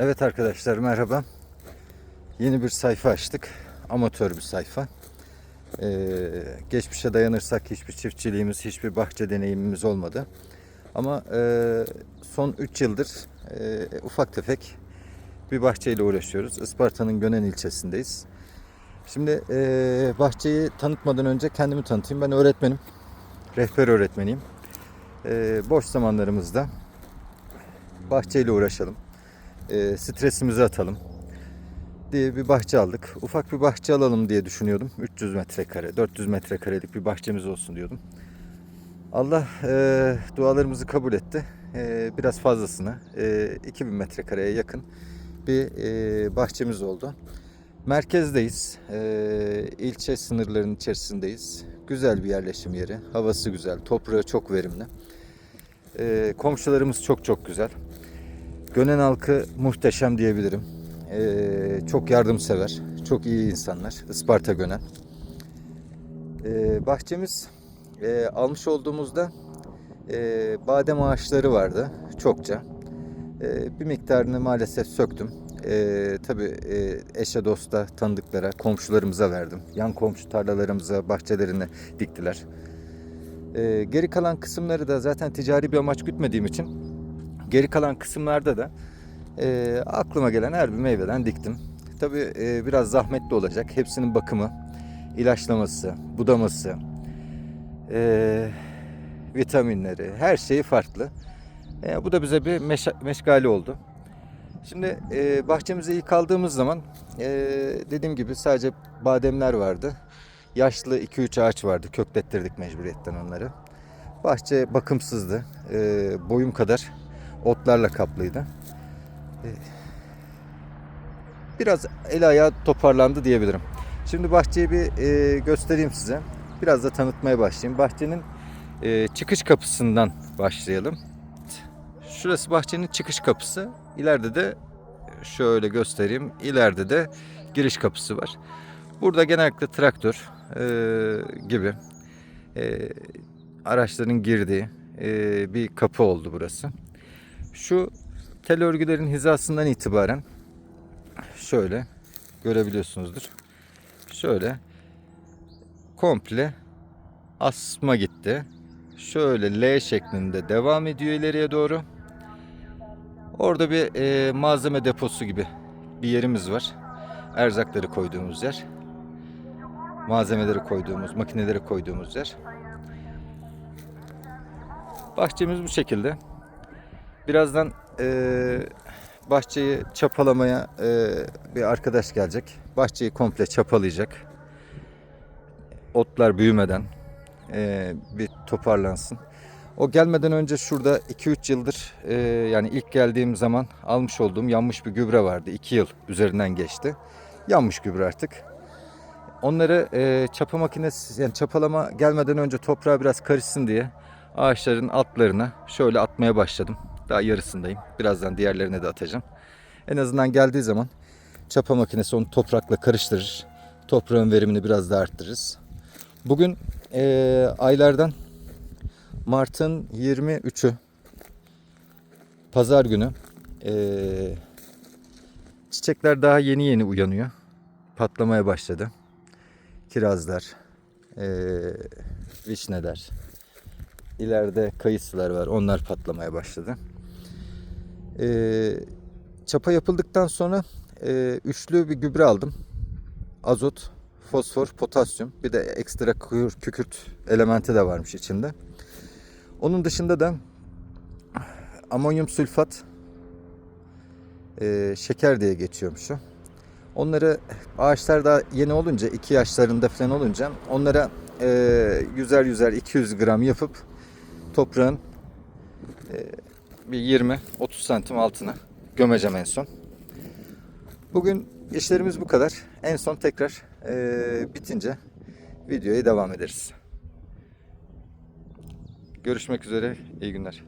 Evet arkadaşlar merhaba. Yeni bir sayfa açtık. Amatör bir sayfa. Ee, geçmişe dayanırsak hiçbir çiftçiliğimiz, hiçbir bahçe deneyimimiz olmadı. Ama e, son 3 yıldır e, ufak tefek bir bahçeyle uğraşıyoruz. Isparta'nın Gönen ilçesindeyiz. Şimdi e, bahçeyi tanıtmadan önce kendimi tanıtayım. Ben öğretmenim. Rehber öğretmeniyim. E, boş zamanlarımızda bahçeyle uğraşalım e, stresimizi atalım diye bir bahçe aldık. Ufak bir bahçe alalım diye düşünüyordum. 300 metrekare, 400 metrekarelik bir bahçemiz olsun diyordum. Allah e, dualarımızı kabul etti. E, biraz fazlasını, e, 2000 metrekareye yakın bir e, bahçemiz oldu. Merkezdeyiz. E, ilçe sınırlarının içerisindeyiz. Güzel bir yerleşim yeri. Havası güzel, toprağı çok verimli. E, komşularımız çok çok güzel. Gönen halkı muhteşem diyebilirim. Ee, çok yardımsever, çok iyi insanlar. Isparta Gönen. Ee, bahçemiz e, almış olduğumuzda e, badem ağaçları vardı çokça. E, bir miktarını maalesef söktüm. E, tabii e, eşe dosta tanıdıklara, komşularımıza verdim. Yan komşu tarlalarımıza, bahçelerine diktiler. E, geri kalan kısımları da zaten ticari bir amaç gütmediğim için Geri kalan kısımlarda da e, aklıma gelen her bir meyveden diktim. Tabii e, biraz zahmetli olacak. Hepsinin bakımı, ilaçlaması, budaması, e, vitaminleri, her şeyi farklı. E, bu da bize bir meş- meşgale oldu. Şimdi e, bahçemize ilk aldığımız zaman e, dediğim gibi sadece bademler vardı. Yaşlı 2-3 ağaç vardı. Köklettirdik mecburiyetten onları. Bahçe bakımsızdı. E, boyum kadar otlarla kaplıydı. Ee, Biraz el ayağı toparlandı diyebilirim. Şimdi bahçeyi bir e, göstereyim size. Biraz da tanıtmaya başlayayım. Bahçenin e, çıkış kapısından başlayalım. Şurası bahçenin çıkış kapısı. İleride de şöyle göstereyim. İleride de giriş kapısı var. Burada genellikle traktör e, gibi araçların girdiği bir kapı oldu burası. Şu tel örgülerin hizasından itibaren şöyle görebiliyorsunuzdur. Şöyle komple asma gitti. Şöyle L şeklinde devam ediyor ileriye doğru. Orada bir e, malzeme deposu gibi bir yerimiz var. Erzakları koyduğumuz yer. Malzemeleri koyduğumuz, makineleri koyduğumuz yer. Bahçemiz bu şekilde. Birazdan eee, bahçeyi çapalamaya eee, bir arkadaş gelecek. Bahçeyi komple çapalayacak. Otlar büyümeden eee, bir toparlansın. O gelmeden önce şurada 2-3 yıldır eee, yani ilk geldiğim zaman almış olduğum yanmış bir gübre vardı. 2 yıl üzerinden geçti. Yanmış gübre artık. Onları eee, çapa makinesi yani çapalama gelmeden önce toprağa biraz karışsın diye ağaçların altlarına şöyle atmaya başladım. Daha yarısındayım. Birazdan diğerlerine de atacağım. En azından geldiği zaman çapa makinesi onu toprakla karıştırır. Toprağın verimini biraz daha arttırırız. Bugün eee, aylardan Mart'ın 23'ü Pazar günü Eee, çiçekler daha yeni yeni uyanıyor. Patlamaya başladı. Kirazlar, eee, vişneler, İleride kayısılar var. Onlar patlamaya başladı. Ee, çapa yapıldıktan sonra e, üçlü bir gübre aldım. Azot, fosfor, potasyum. Bir de ekstra kükürt, kükürt elementi de varmış içinde. Onun dışında da amonyum sülfat, e, şeker diye geçiyormuş o. Onları ağaçlar daha yeni olunca, iki yaşlarında falan olunca onlara e, yüzer yüzer 200 gram yapıp toprağın e, bir 20-30 santim altına gömeceğim en son. Bugün işlerimiz bu kadar. En son tekrar e, bitince videoya devam ederiz. Görüşmek üzere. İyi günler.